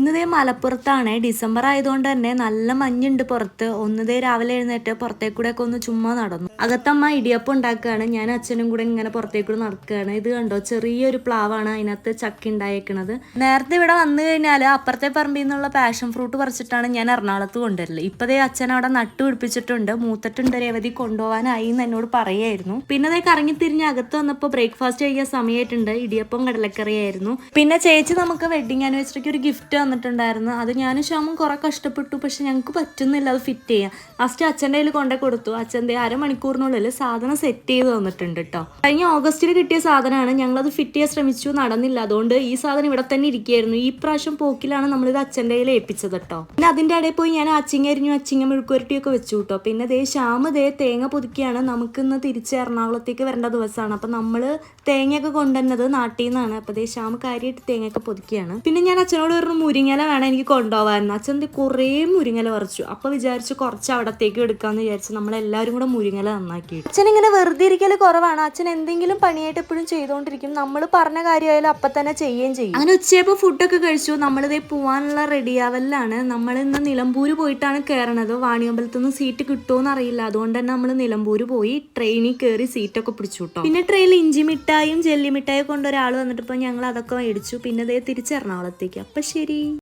ഇന്നതേ മലപ്പുറത്താണ്. December ആയതുകൊണ്ട് തന്നെ നല്ല മഞ്ഞുണ്ട് പുറത്ത്. ഒന്നതേ രാവിലെ എഴുന്നേറ്റ് പുറത്തേക്കൂടെ ഒക്കെ ഒന്ന് ചുമ്മാ നടന്നു. അകത്തമ്മ ഇടിയപ്പം ഉണ്ടാക്കുകയാണ് ഞാൻ അച്ഛനും കൂടെ ഇങ്ങനെ പുറത്തേക്കൂടെ നടക്കുകയാണ് ഇത് കണ്ടോ? ചെറിയൊരു പ്ലാവാണ് അതിനകത്ത് ചക്ക ഉണ്ടായേക്കണത്. നേരത്തെ ഇവിടെ വന്നു കഴിഞ്ഞാൽ അപ്പുറത്തെ പറമ്പിൽ നിന്നുള്ള പാഷൻ ഫ്രൂട്ട് പറിച്ചിട്ടാണ് ഞാൻ എറണാകുളത്ത് കൊണ്ടുവരൽ. ഇപ്പതേ അച്ഛൻ അവിടെ നട്ടു പിടിപ്പിച്ചിട്ടുണ്ട്. മൂത്തട്ടുണ്ട്. രേവതി കൊണ്ടുപോകാനായി എന്ന് എന്നോട് പറയായിരുന്നു. പിന്നെ അതേ കറങ്ങി തിരിഞ്ഞ് അകത്ത് വന്നപ്പോൾ ബ്രേക്ക്ഫാസ്റ്റ് കഴിക്കാൻ സമയമായിട്ടുണ്ട് ഇടിയപ്പം കടലക്കറിയായിരുന്നു പിന്നെ ചേച്ചി നമുക്ക് വെഡിങ് ആനിവേഴ്സറിക്ക് ഒരു ഗിഫ്റ്റ് വന്നിട്ടുണ്ടായിരുന്നു. അത് ഞാനും ശ്യാമും കുറെ കഷ്ടപ്പെട്ടു. പക്ഷെ ഞങ്ങൾക്ക് പറ്റുന്നില്ല അത് ഫിറ്റ് ചെയ്യാൻ. ലാസ്റ്റ് അച്ഛന്റെ കയ്യിൽ കൊണ്ടേ കൊടുത്തു. അച്ഛന്റെ അരമണിക്കൂറിനുള്ളിൽ സാധനം സെറ്റ് ചെയ്ത് തന്നിട്ടുണ്ട് കേട്ടോ കഴിഞ്ഞ ഓഗസ്റ്റിൽ കിട്ടിയ സാധനമാണ്. ഞങ്ങളത് ഫിറ്റ് ചെയ്യാൻ ശ്രമിച്ചു നടന്നില്ല. അതുകൊണ്ട് ഈ സാധനം ഇവിടെ തന്നെ ഇരിക്കുകയായിരുന്നു. ഈ പ്രാവശ്യം പോക്കിലാണ് നമ്മളിത് അച്ഛന്റെ കയ്യിൽ ഏൽപ്പിച്ചത് കേട്ടോ പിന്നെ അതിന്റെ ഇടയിൽ പോയി ഞാൻ അച്ചിങ്ങ അരിഞ്ഞു അച്ചിങ്ങ മെഴുക്കുരട്ടിയൊക്കെ വെച്ചു കേട്ടോ പിന്നെ ദേ ശ്യാമ് ദേ തേങ്ങ പുതുക്കിയാണ് നമുക്ക് ഇന്ന് തിരിച്ച് എറണാകുളത്തേക്ക് വരേണ്ട ദിവസമാണ്. അപ്പം നമ്മൾ തേങ്ങയൊക്കെ കൊണ്ടുവന്നത് നാട്ടിൽ നിന്നാണ്. അപ്പോൾ ദേ ശ്യാമ് കാര്യമായിട്ട് തേങ്ങയൊക്കെ പുതുക്കിയാണ് പിന്നെ ഞാൻ അച്ഛനോട് പറഞ്ഞു മുരിങ്ങല വേണം എനിക്ക് കൊണ്ടുപോകാമായിരുന്നു അച്ഛൻ കുറേ മുരിങ്ങല പറിച്ചു. അപ്പോൾ വിചാരിച്ചു കുറച്ച് അവിടത്തേക്ക് എടുക്കാമെന്ന് വിചാരിച്ചു നമ്മളെല്ലാവരും കൂടെ മുരിങ്ങല നന്നാക്കി അച്ഛൻ ഇങ്ങനെ വെറുതെ ഇരിക്കൽ കുറവാണ്. അച്ഛൻ എന്തെങ്കിലും പണിയായിട്ട് എപ്പോഴും ചെയ്തുകൊണ്ടിരിക്കും നമ്മൾ പറഞ്ഞ കാര്യമായാലും അപ്പം തന്നെ ചെയ്യുകയും ചെയ്യും. അങ്ങനെ ഉച്ചയപ്പോൾ ഫുഡൊക്കെ കഴിച്ചു. നമ്മളിതേ പോവാനുള്ള റെഡിയാവലാണ് നമ്മൾ ഇന്ന് നിലമ്പൂര് പോയിട്ടാണ് കയറണത് വാണിയമ്പലത്തു നിന്ന് സീറ്റ് കിട്ടുമോ അറിയില്ല. അതുകൊണ്ട് തന്നെ നമ്മൾ നിലമ്പൂര് പോയി ട്രെയിനിൽ കയറി സീറ്റൊക്കെ പിടിച്ചു കേട്ടോ പിന്നെ ട്രെയിനിൽ ഇഞ്ചി മിഠായും ജെല്ലി മിഠായി കൊണ്ടൊരാൾ ഇപ്പോൾ ഞങ്ങൾ അതൊക്കെ മേടിച്ചു. പിന്നെ അതേ തിരിച്ച് എറണാകുളത്തേക്ക് അപ്പം ശരി.